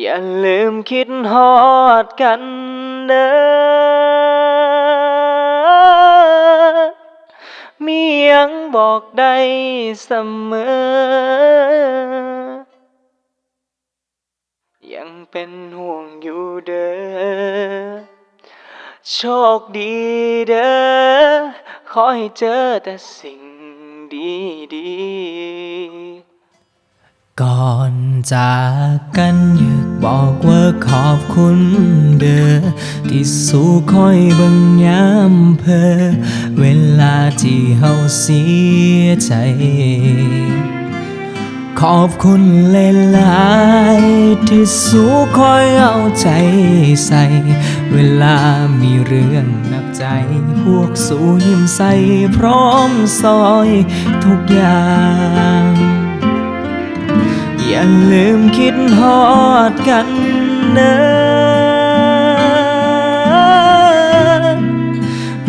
อย่าลืมคิดฮอดกันเด้อมียังบอกได้เสมอ ยังเป็นห่วงอยู่เด้อ โชคดีเด้อ ขอให้เจอแต่สิ่งดีดีๆ ก่อนจากกันอยากบอกว่าขอบคุณเด้อที่สู้คอยบังยามเพอเวลาที่เฮาเสียใจ ขอบคุณหลายๆที่สู้คอยเอาใจใส่ เวลามีเรื่องหนักใจ พวกสู้ยิ้มใส่พร้อมซอยทุกอย่าง อย่าลืมคิดฮอดกันเด้อ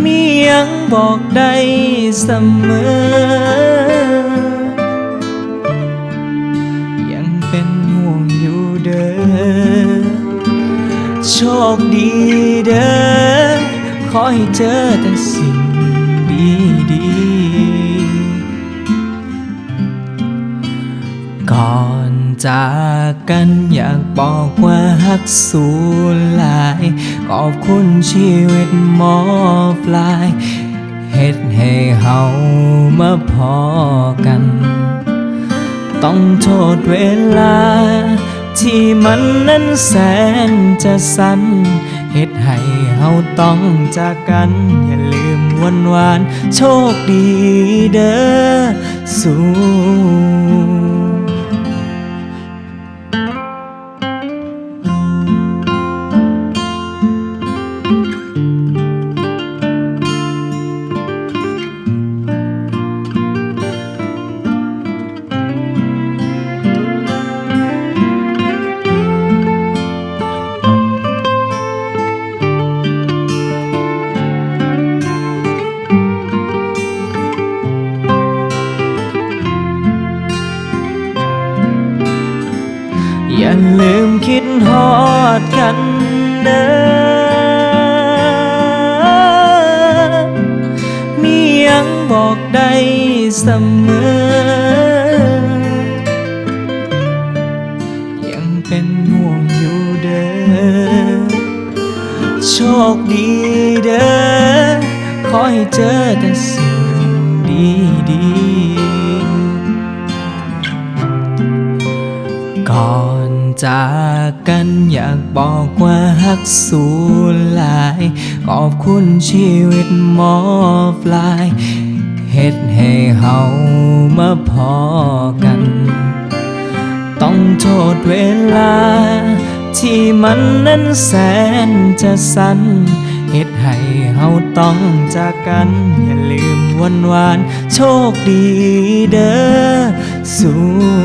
มียังบอกได้เสมอ ยังเป็นห่วงอยู่เด้อ โชคดีเด้อ ขอให้เจอแต่สิ่งดีดีๆก่อน จากกันอยากบอกว่าฮักสูญหลาย ขอบคุณชีวิตหมอปลายเฮ็ดให้เฮามาพอกัน ต้องโทษเวลา ที่มันนั้นแสนจะสั้นเหตุให้เฮาต้องจากกัน อย่าลืมวันวาน โชคดีเด้อสู่ อย่าลืมคิดฮอดกันเด้อมียังบอกได้เสมอ ยังเป็นห่วงอยู่เด้อ โชคดีเด้อ ขอให้เจอแต่สิ่งดีดีก่อน จากกันอยากบอกว่าฮักสูญหลาย ขอบคุณชีวิตหมอปลายเฮ็ดให้เฮามาพอกัน ต้องโทษเวลา ที่มันนั้นแสนจะสั้นเหตุให้เฮาต้องจากกัน อย่าลืมวันวาน โชคดีเด้อสู่